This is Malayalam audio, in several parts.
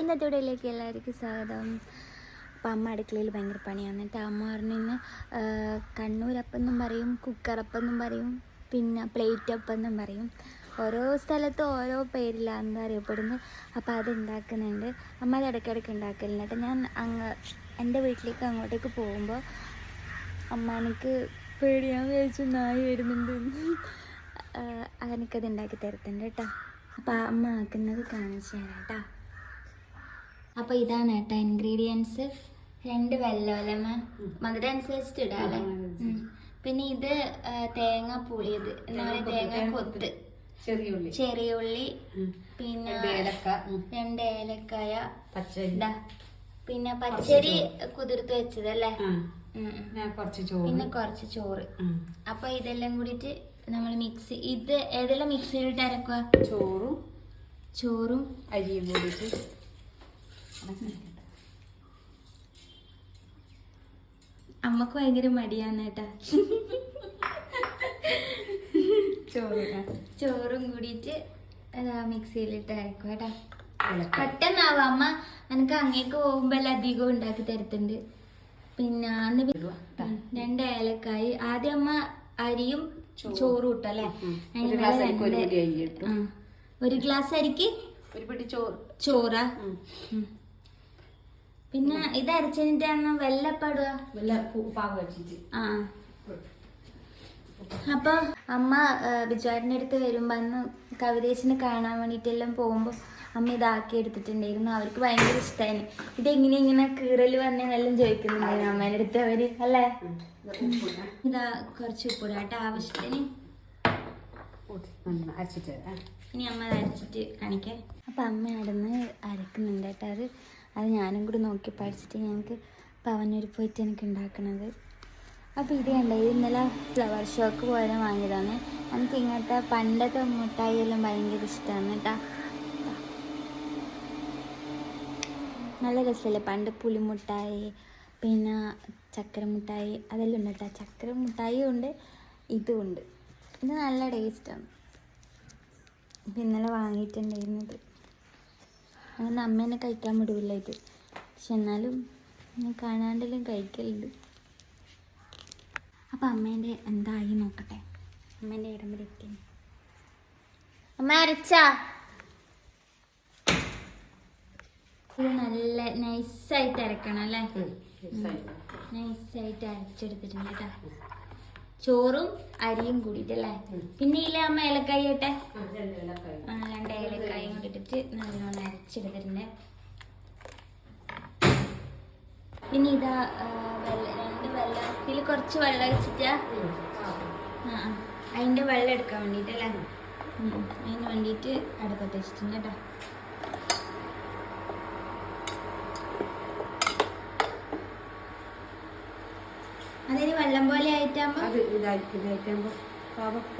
ഇന്നത്തെ വീഡിയോയിലേക്ക് എല്ലാവർക്കും സ്വാഗതം. അപ്പം അമ്മ അടുക്കളയിൽ ഭയങ്കര പണിയാണ്. എന്നിട്ട് അമ്മ പറഞ്ഞു ഇന്ന് കണ്ണൂരപ്പെന്നും പറയും കുക്കറപ്പെന്നും പറയും പിന്നെ പ്ലേറ്റപ്പെന്നും പറയും. ഓരോ സ്ഥലത്തും ഓരോ പേരിലാണെന്ന് അറിയപ്പെടുന്നു. അപ്പോൾ അത് ഉണ്ടാക്കുന്നുണ്ട് അമ്മ അത് ഇടയ്ക്കിടയ്ക്ക് ഉണ്ടാക്കലുണ്ട്. ഞാൻ അങ്ങ് എന്റെ വീട്ടിലേക്ക് അങ്ങോട്ടേക്ക് പോകുമ്പോൾ അമ്മ എനിക്ക് പേടിയാൻ വിചാരിച്ചു നായി വരുന്നുണ്ട് എനിക്കത് ഉണ്ടാക്കി തരത്തുണ്ട് കേട്ടോ. അപ്പം അമ്മ ആക്കുന്നത് കാണിച്ചു തരാം കേട്ടോ. അപ്പോൾ ഇതാണ് കേട്ടോ ഇൻഗ്രീഡിയൻസ് രണ്ട് വെള്ളമല്ലമ്മ മധുരം അനുസരിച്ചിട്ട് ഇടാല്ലേ പിന്നെ ഇത് തേങ്ങ പുളിയത് എന്താ പറയുക? തേങ്ങ കൊത്ത്. ചെറിയ ഉള്ളി. പിന്നെ രണ്ട് ഏലക്ക. രണ്ട് ഏലക്കായ. പച്ചരി. പിന്നെ പച്ചരി കുതിർത്ത് വെച്ചത് അല്ലേ ആ. ഉം, ഉം. ഞാൻ കുറച്ച് ചോറ്. പിന്നെ കുറച്ച് ചോറ്. അപ്പൊ ഇതെല്ലാം കൂടിട്ട് നമ്മൾ മിക്സ് ഇത് ഏതെല്ലാം മിക്സിയിലിട്ട് അരക്കുക? ചോറും ചോറും അരിയും കൂടിയിട്ട്. അമ്മയ്ക്ക് ഭയങ്കര മടിയാന്ന് കേട്ടാ. ചോറ്. ചോറും കൂടിയിട്ട് മിക്സിയിലിട്ട് അരക്കുക കേട്ടാ. പെട്ടെന്നാവും. അമ്മ എനിക്ക് അങ്ങേക്ക് പോകുമ്പോ അധികം ഉണ്ടാക്കി തരത്തുണ്ട്. പിന്നെ അന്ന് രണ്ട് ഏലക്കായി. ആദ്യം അമ്മ അരിയും ചോറും. ഇട്ടല്ലേ ഒരു ഗ്ലാസ് അരിക്ക് ഒരു പിടി അരി ഇട്ടു. ആ. ഒരു ഗ്ലാസ് അരിക്ക് ഒരു പിടി ചോറ്. ചോറാ. പിന്നെ ഇത് അരച്ചതിന്റെ വെല്ലപ്പാടുക വല്ല പാകം വെച്ചിട്ട്. ആ. അപ്പൊ അമ്മ ബിജുവാടിന്റെ അടുത്ത് വരുമ്പോ അന്ന് കവിതേശിനെ കാണാൻ വേണ്ടിട്ടെല്ലാം പോകുമ്പോ അമ്മ ഇതാക്കി എടുത്തിട്ടുണ്ടായിരുന്നു. അവർക്ക് ഭയങ്കര ഇഷ്ടമായി ഇതെങ്ങനെ ഇങ്ങനെ കീറൽ വന്നെന്നെല്ലാം ചോദിക്കുന്നുണ്ടായിരുന്നു അമ്മേന്റെ അടുത്ത് അവർ അല്ലേ. ഇതാ കുറച്ച് ഉപ്പിടാട്ടെ ആവശ്യത്തിന്. ഇനി അമ്മ അരച്ചിട്ട് കാണിക്കാം. അപ്പൊ അമ്മ അടന്ന് അരക്കുന്നുണ്ട് കേട്ടോ. അത് അത് ഞാനും കൂടി നോക്കി പഠിച്ചിട്ട് ഞങ്ങൾക്ക് പവനൂർ പോയിട്ട് എനിക്ക് ഉണ്ടാക്കണത്. അപ്പോൾ ഇത് കണ്ട ഇത് ഇന്നലെ ഫ്ലവർ ഷോക്ക് പോലെ വാങ്ങിയതാണ്. എനിക്ക് ഇങ്ങനത്തെ പണ്ടത്തെ മുട്ടായിയെല്ലാം ഭയങ്കര ഇഷ്ടമാണ് കേട്ടോ. നല്ല രസമല്ലേ പണ്ട് പുളിമുട്ടായി പിന്നെ ചക്കര മിഠായി അതെല്ലാം ഉണ്ട് കേട്ടോ. ചക്കര മിഠായിയും ഉണ്ട് ഇതും ഉണ്ട്. ഇത് നല്ല ടേസ്റ്റാണ് ഇപ്പം ഇന്നലെ വാങ്ങിയിട്ടുണ്ടായിരുന്നത്. അങ്ങനെ അമ്മേനെ കഴിക്കാൻ വിടില്ല ഇത്. പക്ഷെ എന്നാലും ഞാൻ കാണാണ്ടെല്ലാം കഴിക്കലുണ്ട്. അപ്പം അമ്മേന്റെ എന്തായി നോക്കട്ടെ? അമ്മേന്റെ ഇടം വരെ എത്തി അമ്മ അരച്ചാ? ഇത് നല്ല നൈസായിട്ട് അരക്കണം അല്ലേ. നൈസായിട്ട് അരച്ചെടുത്തിട്ടുണ്ട് കേട്ടോ. ചോറും അരിയും കൂടിയിട്ടല്ലേ പിന്നെ ഇല്ല അമ്മ ഏലക്കായി ഇട്ടെ രണ്ട് ഏലക്കായി. ആ, രണ്ട് ഏലക്കായും കൂടി ഇട്ടിട്ട് നല്ലോണം അരച്ചെടുത്തിട്ടുണ്ട് പിന്നെ ഇതാ രണ്ട് വെള്ളം ഇതിൽ കുറച്ച് വെള്ളം വെച്ചിട്ടാ. ആ. അതിന്റെ വെള്ളം എടുക്കാൻ വേണ്ടിയിട്ടല്ലേ. അതിന് വേണ്ടിയിട്ട് അടുപ്പത്ത് വെച്ചിട്ടുണ്ട് കേട്ടോ അതൊരു വെള്ളം അത് ഇതായിരിക്കും. ഇതായിട്ടാകുമ്പോ പാവപ്പ.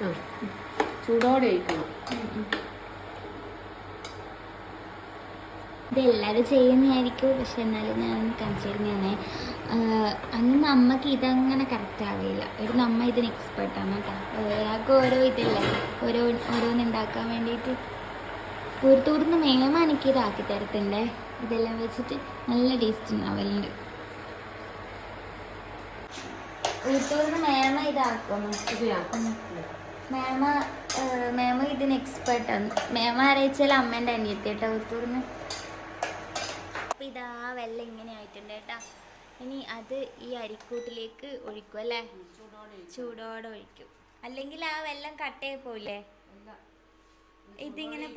ആ ചൂടോടെ ഒഴിക്കണം ഇതെല്ലാവരും ചെയ്യുന്നതായിരിക്കും പക്ഷെ എന്നാലും ഞാൻ കാണിച്ചിരുന്നതാണ് അന്ന് അമ്മയ്ക്ക് ഇതങ്ങനെ കറക്റ്റ് ആവില്ല ഒരു അമ്മ ഇതിന് എക്സ്പെർട്ടാണ് കേട്ടോ. ഒരാൾക്ക് ഓരോ ഇതല്ലേ? ഓരോ ഓരോന്ന് ഉണ്ടാക്കാൻ വേണ്ടിയിട്ട് പൂർത്തൂർന്ന് മേമ എനിക്ക് ഇതാക്കി തരത്തുണ്ടേ? ഇതെല്ലാം വെച്ചിട്ട് നല്ല ടേസ്റ്റ് ഉണ്ടാവലുണ്ട് പൂർത്തൂർന്ന് മേമ ഇതാക്കുന്നു. മേമ മേമ ഇതിന് ആണ്. മേമ അറിയിച്ചാൽ അമ്മേന്റെ അനിയത്തി കേട്ടോ അപ്പം ഇതാ വെള്ളം ഇങ്ങനെ ആയിട്ടുണ്ട് കേട്ടോ. ഇനി അത് ഈ അരിക്കൂട്ടിലേക്ക് ഒഴിക്കും അല്ലേ? ചൂടോടെ ഒഴിക്കും. അല്ലെങ്കിൽ ആ വെള്ളം കട്ടയായി പോയില്ലേ ഇതിങ്ങനെ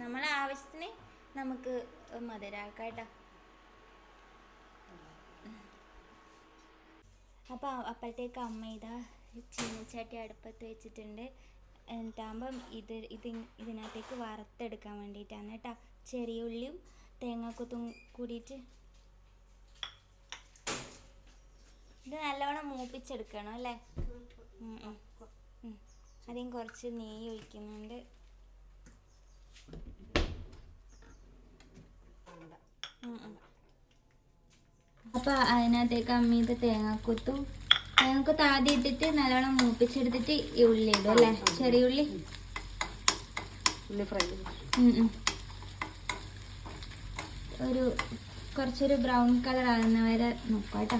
നമ്മളെ ആവശ്യത്തിന് നമുക്ക് മധുരാക്കാം കേട്ടോ അപ്പോൾ അപ്പോഴത്തേക്ക് അമ്മ ഇതാ ചീനച്ചട്ടി അടുപ്പത്ത് വെച്ചിട്ടുണ്ട്. എന്നിട്ടാകുമ്പം ഇത് ഇത് ഇതിനകത്തേക്ക് വറുത്തെടുക്കാൻ വേണ്ടിയിട്ടാണ് കേട്ടോ. ചെറിയ ഉള്ളിയും തേങ്ങാക്കൊത്തും കൂടിയിട്ട് ഇത് നല്ലവണ്ണം മൂപ്പിച്ചെടുക്കണം അല്ലേ. ആദ്യം കുറച്ച് നെയ്യ് ഒഴിക്കുന്നുണ്ട്. അപ്പോൾ അതിനകത്തേക്ക് അമ്മീത് തേങ്ങാക്കൊത്തും തേങ്ങാക്കൊത്ത് ആദ്യം ഇട്ടിട്ട് നല്ലോണം മൂപ്പിച്ചെടുത്തിട്ട് ഈ ഉള്ളി ഇടും അല്ലേ? ചെറിയ ഉള്ളി. ഒരു കുറച്ചൊരു ബ്രൗൺ കളർ ആകുന്ന വരെ നോക്കാം കേട്ടോ.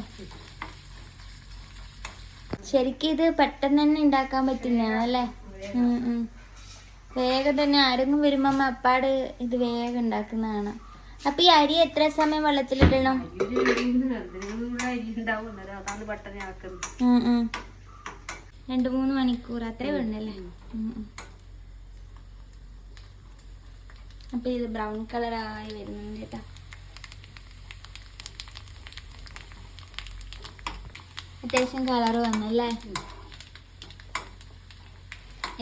ശരിക്കും ഇത് പെട്ടെന്ന് തന്നെ ഉണ്ടാക്കാൻ പറ്റില്ല അല്ലേ ഉം ഉം. വേഗം തന്നെ ആരെങ്കിലും വരുമ്പോ അപ്പാട് ഇത് വേഗം ഉണ്ടാക്കുന്നതാണ്. അപ്പൊ ഈ അരി എത്ര സമയം വെള്ളത്തിലിടണം? രണ്ടു മൂന്ന് മണിക്കൂർ. അത്രേ വേണ്ടല്ലേ. അപ്പൊ ഇത് ബ്രൗൺ കളർ ആയി വരുന്നുണ്ട് കേട്ടോ. അത്യാവശ്യം കളർ വന്നല്ലേ?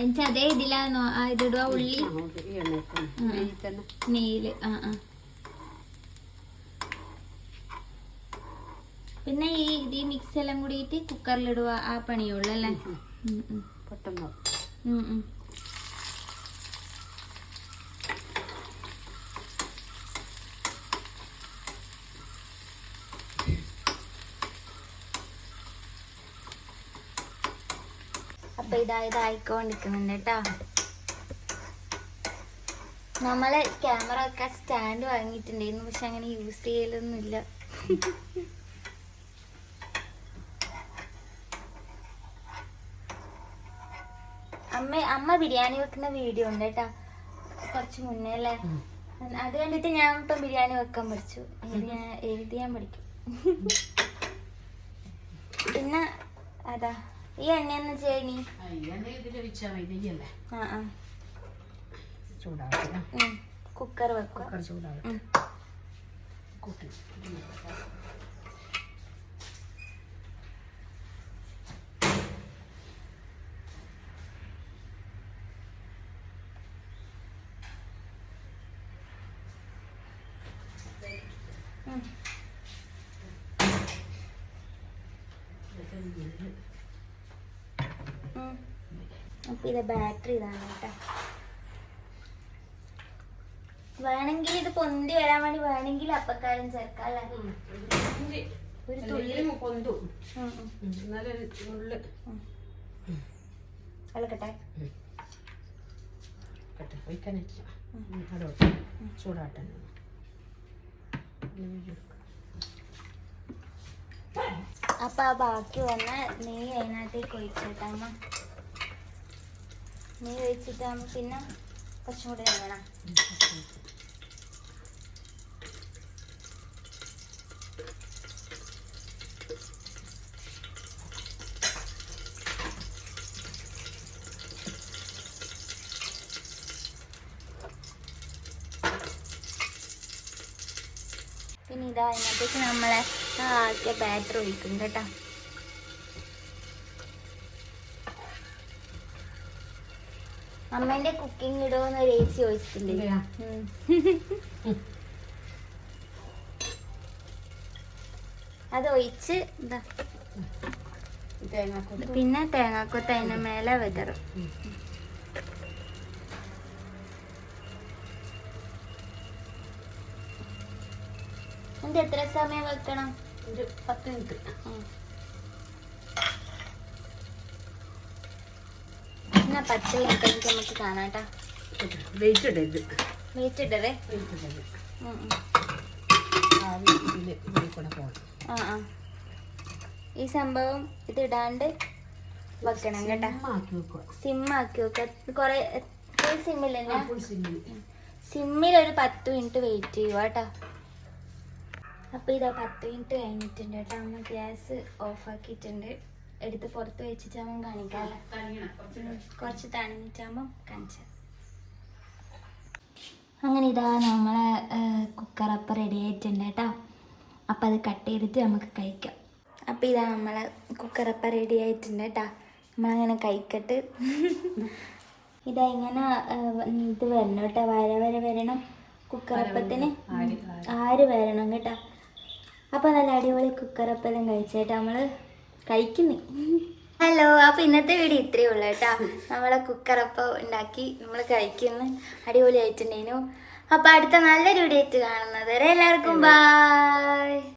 എനിക്ക് അതേ ഇതിലാണോ ആ ഇതിടുക ഉള്ളി. നെയ്യിൽ. ആ ആ. പിന്നെ ഈ ഇത് മിക്സ് എല്ലാം കൂടിയിട്ട് കുക്കറിലിടുക ആ പണിയുള്ളൂ അല്ലേ. പെട്ടെന്ന് അപ്പൊ ഇതാ ഇതായിക്കൊണ്ടിരിക്കുന്നുണ്ട് കേട്ടോ നമ്മൾ ക്യാമറ ഒക്കെ സ്റ്റാൻഡ് വാങ്ങിയിട്ടുണ്ടായിരുന്നു പക്ഷെ അങ്ങനെ യൂസ് ചെയ്യലൊന്നുമില്ല. അമ്മ അമ്മ ബിരിയാണി വെക്കുന്ന വീഡിയോ ഉണ്ട് കേട്ടാ കുറച്ച് മുന്നേ അല്ലേ? അത് കണ്ടിട്ട് ഞാൻ ഇപ്പം ബിരിയാണി വെക്കാൻ പഠിച്ചു. ഞാൻ പഠിക്കും. പിന്നെ അതാ ഈ ചെയ്യണി ആ ചൂടാക്കുക ഉം. കുക്കർ വെക്കുക കുക്കർ ചൂടാക്കുക അപ്പൊ ഇത് ബാറ്ററി ഇതാണ് കേട്ടോ. വേണമെങ്കിൽ ഇത് പൊന്തി വരാൻ വേണ്ടി വേണമെങ്കിൽ അപ്പക്കാരം ചേർക്കാം അല്ലേ ഒരു തുള്ളി. ഒഴിക്കാനില്ല അതോട്ടെ ചൂടാട്ടെ. അപ്പൊ ആ ബാക്കി വന്ന നെയ്യ് അതിനകത്തേക്ക് ഒഴിച്ചിട്ടമ്മ നെയ്യ് ഒഴിച്ചിട്ടാകുമ്പോ പിന്നെ കുറച്ചും കൂടി വേണം പിന്നെ ഇതാ അതിനകത്തേക്ക് നമ്മളെ ആക്കിയ ബാറ്റർ ഒഴിക്കും കേട്ടോ. അമ്മേന്റെ കുക്കിംഗ് ഇടുമെന്ന് ഒരു ഏച്ചി ചോദിച്ചിട്ടുണ്ട്? അത് ഒഴിച്ച് പിന്നെ തേങ്ങാക്കൊത്ത് അതിന് മേലെ വിതറും. എന്ത് എത്ര സമയം വെക്കണം? ഒരു പത്ത് മിനിറ്റ്. എന്നാ നമുക്ക് വെയിറ്റ് ഇടരുത് വെയിറ്റ് ഇടരേ വെയിറ്റ് ഇടരുത് ആ ആ. ഈ സംഭവം ഇത് ഇടാണ്ട് വെക്കണം കേട്ടോ. ആക്കി വെക്കുക. സിമ്മാക്കി വെക്ക കൊറേ സിമ്മില്ലല്ലേ ഫുൾ സിമ്മിൽ ഒരു പത്ത് മിനിറ്റ് വെയിറ്റ് ചെയ്യുക കേട്ടോ. അപ്പോൾ ഇതാ പത്ത് മിനിറ്റ് കഴിഞ്ഞിട്ടുണ്ട് കേട്ടോ. അമ്മ ഗ്യാസ് ഓഫ് ആക്കിയിട്ടുണ്ട്. എടുത്ത് പുറത്ത് വെച്ചിട്ടാകുമ്പോൾ കാണിക്കാം കുറച്ച് തണിഞ്ഞിട്ടാകുമ്പം കാണിച്ചു. അങ്ങനെ ഇതാ നമ്മളെ കുക്കറപ്പം റെഡി ആയിട്ടുണ്ട് കേട്ടോ. അപ്പം അത് കട്ട് ചെയ്തിട്ട് നമുക്ക് കഴിക്കാം. അപ്പം ഇതാ നമ്മളെ കുക്കറപ്പം റെഡി ആയിട്ടുണ്ട് കേട്ടോ. നമ്മളങ്ങനെ കഴിക്കട്ട്. ഇതാ ഇങ്ങനെ ഇത് വരണം കേട്ടോ. വര വര വരണം. കുക്കറപ്പത്തിന് ആര് ആര്? വരണം കേട്ടോ. അപ്പം നല്ല അടിപൊളി കുക്കറപ്പെല്ലാം കഴിച്ചേട്ടാ നമ്മൾ കഴിക്കുന്നു. ഹലോ അപ്പോൾ ഇന്നത്തെ വീഡിയോ ഇത്രയേ ഉള്ളൂ കേട്ടോ. നമ്മളെ കുക്കറപ്പം ഉണ്ടാക്കി നമ്മൾ കഴിക്കുന്നു. അടിപൊളി ആയിട്ടുണ്ടായിരുന്നു അപ്പൊ അടുത്ത നല്ലൊരു വീഡിയോ കാണുന്നത് വരെ എല്ലാവർക്കും ബൈ